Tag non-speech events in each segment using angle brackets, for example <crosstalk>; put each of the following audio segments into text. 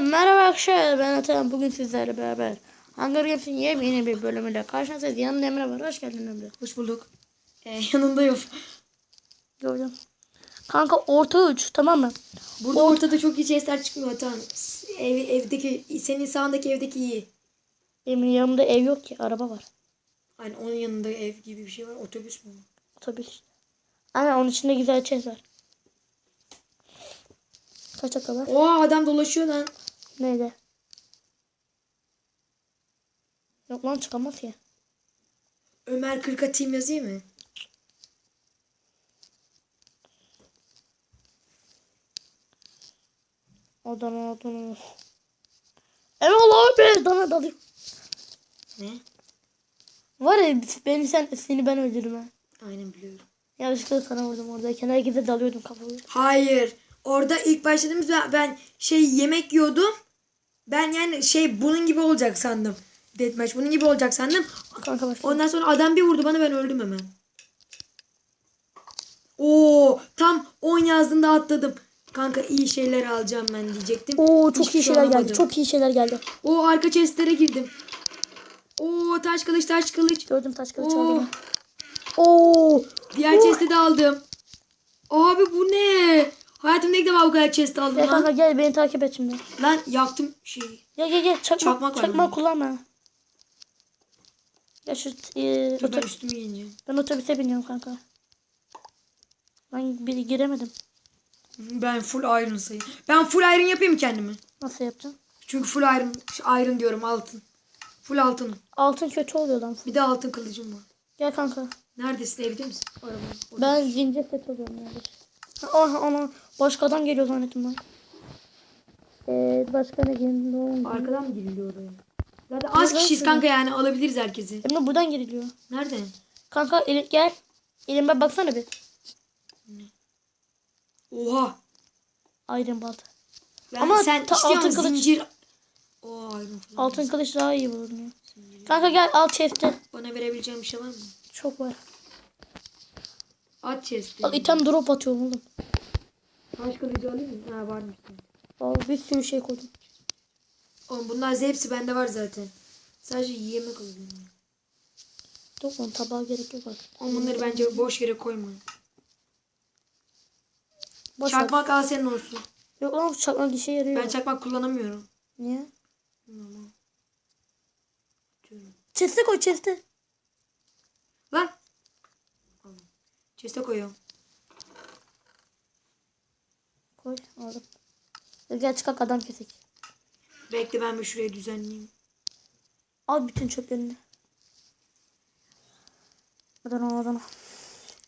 Merhaba arkadaşlar ben Atan bugün sizlerle beraber Hunger Games'in yeni bir bölümüyle karşınızdayız. Yanımda Emre var. Hoş geldin Emre. Hoş bulduk. Ee, yanında yok. Gördüm. Kanka orta uç tamam mı? Burada ortada çok iyi chestler çıkmıyor Atan. Ev, evdeki, senin sağındaki evdeki iyi. Benim yanımda ev yok ki araba var. Hani onun yanında ev gibi bir şey var. Otobüs mü? Otobüs. Aynen onun içinde güzel chest var. Kaç dakika var? Oha adam dolaşıyor lan. Neydi? Yok lan çıkamaz ya. Ömer 40'a team yazayım mı? Adana Adana. Eyvallah abi dana dalıyor. Ne? Var ya beni sen seni ben öldürdüm ha. Aynen biliyorum. Yanlışlıkla sana vurdum oradayken. Herkese dalıyordum kafayı. Hayır. Orada ilk başladığımız ben, ben şey yemek yiyordum. Ben yani şey bunun gibi olacak sandım. Deathmatch bunun gibi olacak sandım. Kanka başla. Ondan sonra adam bir vurdu bana ben öldüm hemen. Oo tam 10 yazdığında atladım. Kanka iyi şeyler alacağım ben diyecektim. Oo çok Hiçbir iyi şey şeyler geldi. Çok iyi şeyler geldi. O arka chestlere girdim. Oo taş kılıç taş kılıç. Gördüm taş kılıç Oo. aldım. Oo. Diğer chest'i de aldım. Abi bu ne? Hayatımda ilk defa bu kadar chest aldım Gel kanka lan. gel beni takip et şimdi. Lan yaktım şeyi. Gel gel gel. Çakma, Çakmak çakma, var bunda. kullanma. Ya şu e, Dur ben otobüs, üstümü giyineceğim. ben otobüse biniyorum kanka. Ben bir giremedim. Ben full iron sayayım. Ben full iron yapayım kendimi? Nasıl yapacağım? Çünkü full iron, iron diyorum altın. Full altınım. Altın kötü oluyor lan. Bir de altın kılıcım var. Gel kanka. Neredesin evde misin? Orada. Ben zincir set oluyorum yani. Ah ana başka adam geliyor zannettim ben. Ee, başka ne geliyor? Arkadan mı giriliyor oraya? Zaten az kişiyiz kanka yani alabiliriz herkesi. Emre buradan giriliyor. Nerede? Kanka eli, gel. Elime baksana bir. Oha. Iron balta. Ben Ama sen ta- altın kılıç- zincir. Oo iron falan. Altın kılıç daha iyi bulunuyor. Kanka gel al chest'i. Bana verebileceğin bir şey var mı? Çok var. At chest'i. Bak item drop atıyorum oğlum. Taş kılıcı alayım mı? Ha varmış. Al bir sürü şey koydum. Oğlum bunlar hepsi bende var zaten. Sadece yemek alıyorum. Yok lan tabağa gerek yok artık. Oğlum bunları bence boş yere koyma. Boş ver. Çakmak al senin olsun. Yok lan çakmak işe yarıyor. Ben çakmak kullanamıyorum. Niye? Tamam. Chest'e koy chest'e. Lan. Chest'e koyuyorum. Koy aldım. Gel çıkak adam kesek. Bekle ben bir şurayı düzenleyeyim. Al bütün çöplerini. Adana Adana.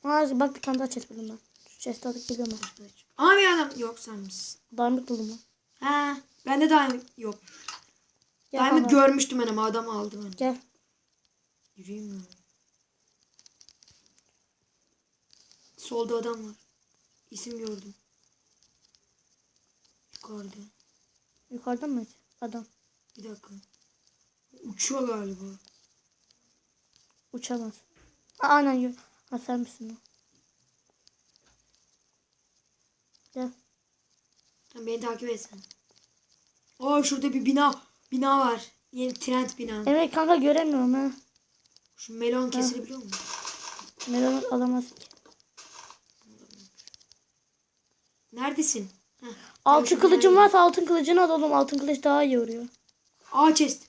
Aa, bak bir tane daha chest buldum ben. Şu chest'i alıp geliyorum ben. Aa bir adam. Yok sen misin? Diamond buldum ben. Ha. Bende diamond yok. Gel Diamond görmüştüm ben ama adam aldı ben. Gel. Yürüyeyim mi? Solda adam var. İsim gördüm. Yukarıda. Yukarıdan mı? Adam. Bir dakika. Uçuyor galiba. Uçamaz. Aa, aynen. Ha sen misin o? Gel. Sen beni takip et sen. Aa şurada bir bina. Bina var. Yeni trend bina. Evet kanka göremiyorum ha. Şu melon kesilebiliyor mu? Melon alamaz ki. Neredesin? Heh. Altın kılıcım varsa altın kılıcını al oğlum. Altın kılıç daha iyi vuruyor. Aa chest.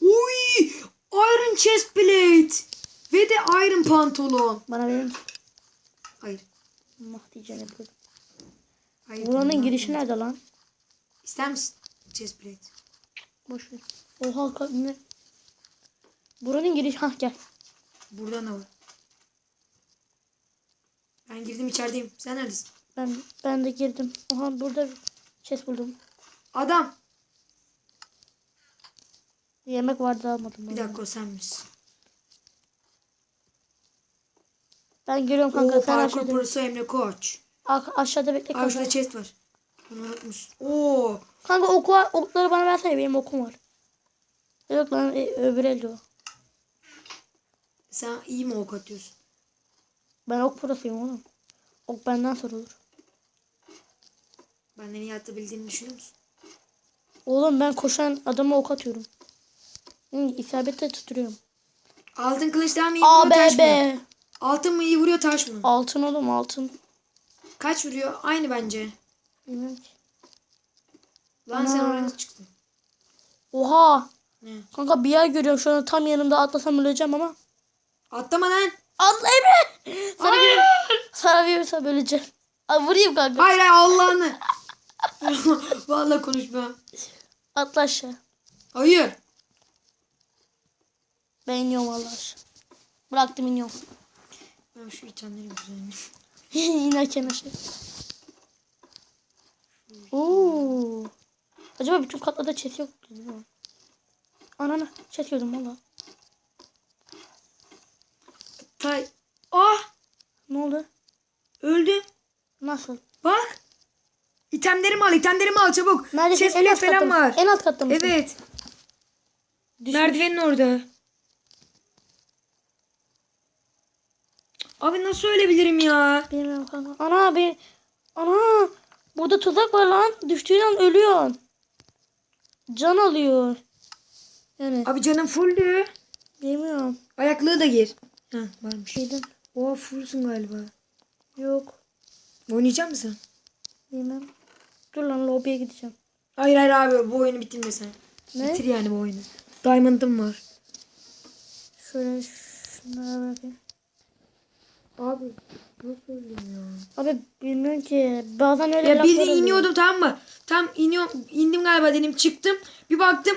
Uy! Iron chest plate. Ve de iron pantolon. Bana verir misin? Hayır. Allah diyeceğini biliyorum. Hayır. Buranın girişi nerede lan? İster misin? Chest plate. Boş ver. Oha ka- ne? Buranın girişi. Hah gel. Burada ne var? Ben girdim içerideyim. Sen neredesin? Ben ben de girdim. Oha burada chest buldum. Adam. Yemek vardı almadım. Bir dakika o sen misin? Ben geliyorum kanka Oo sen parkur aşağıda. prosu Emre Koç. A- aşağıda bekle kanka. şurada chest var. Bunu unutmuşsun. Oo. Kanka oku var. Okları bana versene benim okum var. Yok lan e, öbür elde o. Sen iyi mi ok atıyorsun? Ben ok prosuyum oğlum. Ok benden sorulur. Benden iyi atabildiğini düşünüyor musun? Oğlum ben koşan adama ok atıyorum. Hı, isabetle tutturuyorum. Altın kılıçtan mı iyi vuruyor taş mı? Altın mı iyi vuruyor taş mı? Altın oğlum altın. Kaç vuruyor? Aynı bence. Bilmiyorum ki. Lan sen Ana. oraya çıktın? Oha. Ne? Kanka bir yer görüyorum şu an tam yanımda atlasam öleceğim ama. Atlama lan. Atla Emre. Sana bir, sana bir vursam öleceğim. Ay vurayım kanka. Hayır hayır Allah'ını. <laughs> Vallahi konuşma. Atla aşağı. Hayır. Ben iniyorum Allah aşağı. Bıraktım iniyorum. Ben şu itemleri güzelmiş. <laughs> İnerken aşağı. Oo. Acaba bütün katlarda chest yok mu? Bilmiyorum. Anana chest gördüm valla. Tay. Ah Ne oldu? öldüm. Nasıl? İtemlerimi al, itemlerimi al çabuk. Neredesin? Chest en alt katta falan mısın? var. En alt katta mısın? Evet. Düşmüş. Merdivenin orada. Abi nasıl ölebilirim ya? Bilmiyorum kanka. Ana bir... Ana! Burada tuzak var lan. Düştüğün an ölüyorsun. Can alıyor. Yani Abi canım fulldü. bilmiyorum. Ayaklığı da gir. Ha varmış. Şeyden. Oha fullsün galiba. Yok. Oynayacak mısın? Bilmem. Dur lan lobiye gideceğim. Hayır hayır abi bu oyunu bitirme sen. Ne? Bitir yani bu oyunu. Diamond'ım var. Şöyle şunlara bakayım. Abi nasıl öldüm ya? Abi bilmiyorum ki. Bazen öyle Ya bildiğin oluyor. iniyordum tamam mı? Tam iniyorum, indim galiba dedim çıktım. Bir baktım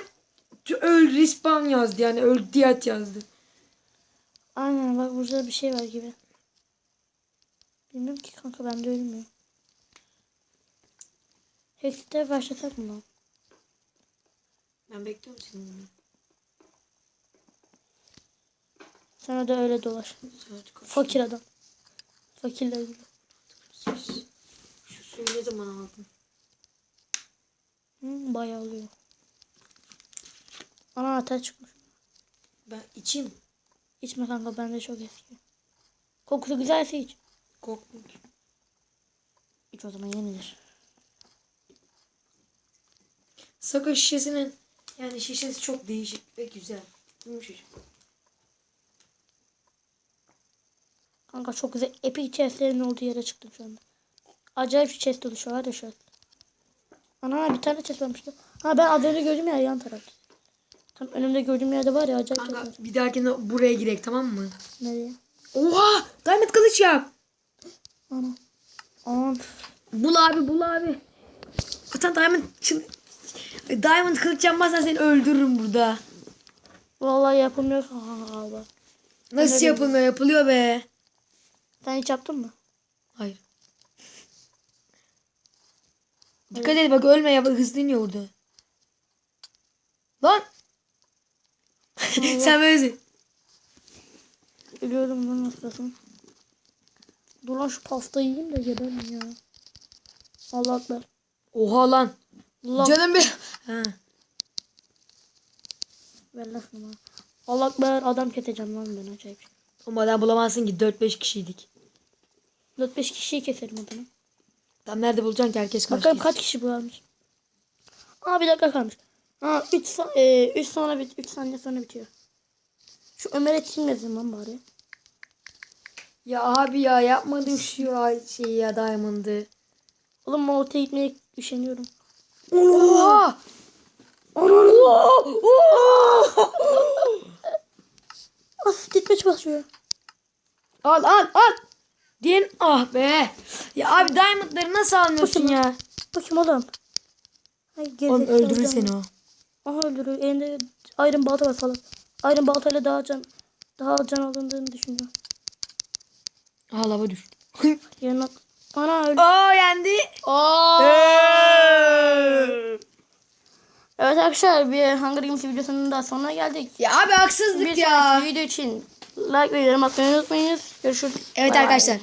öl respawn yazdı yani öl diyet yazdı. Aynen bak burada bir şey var gibi. Bilmiyorum ki kanka ben de ölmüyor. Hex'te başlasak mı lan? Ben bekliyorum seni. Sana da öyle dolaş. Fakir adam. Fakirler gibi. Şu suyu ne zaman aldın? Hı, bayağı oluyor. Ana ateş çıkmış. Ben içeyim. İçme kanka bende çok eski. Kokusu güzelse iç. Korkmuyor ki. İç o zaman yenilir. Saka şişesinin yani şişesi çok değişik ve güzel. Yumuşacık. Kanka çok güzel epic chestlerin olduğu yere çıktım şu anda. Acayip chest oluşuyor var ya şu an. Ana bir tane chest varmıştı. Ha ben az önce gördüm ya yan tarafta. Tam önümde gördüğüm yerde var ya acayip chest Kanka var. bir dahakine buraya girek tamam mı? Nereye? Oha! Diamond kılıç yap. Ana. Ana. Bul abi bul abi. Zaten Diamond çıl... Diamond kılıç yapmazsan seni öldürürüm burada. Vallahi yapılmıyor. Ha, ha, bak. Nasıl yapılmıyor? Yapılıyor be. Sen hiç yaptın mı? Hayır. Dikkat et bak ölme ya bak hızlı iniyor orada. Lan. <laughs> Sen böylesin. Ölüyorum lan nasılsın? Dur lan şu pastayı yiyeyim de geberim ya. Allah akbar. Oha lan. Allah Canım bir. Ha. ver lan şunu. Allah akbar adam keseceğim lan ben acayip. Olmadan bulamazsın ki 4-5 kişiydik. 4-5 kişiyi keserim adamı. Tam nerede bulacaksın ki herkes Bakalım karşı. kaç kişi varmış. Aa bir dakika kalmış. Aa 3 sa e, üç sonra bit 3 saniye sonra bitiyor. Şu Ömer'e yazayım lan bari? Ya abi ya yapmadım şu şeyi ya Diamond'ı. Oğlum ben ortaya gitmeye üşeniyorum. Oha! As gitmeye başlıyor. Al al al. Diyen ah be. Ya abi Diamond'ları nasıl almıyorsun ya? Bakayım oğlum. Ay, Oğlum gerizekalı öldürür seni o. Aha öldürür. Elinde ayrım balta var falan. Ayrım baltayla daha can daha can alındığını düşünüyor. Aha lava düştü. Yanına ana öldü. Oo yendi. Evet arkadaşlar bir Hunger Games videosunun da sonuna geldik. Ya abi haksızlık Bir ya. sonraki video için like ve yorum atmayı unutmayınız. Görüşürüz. Evet bay. arkadaşlar.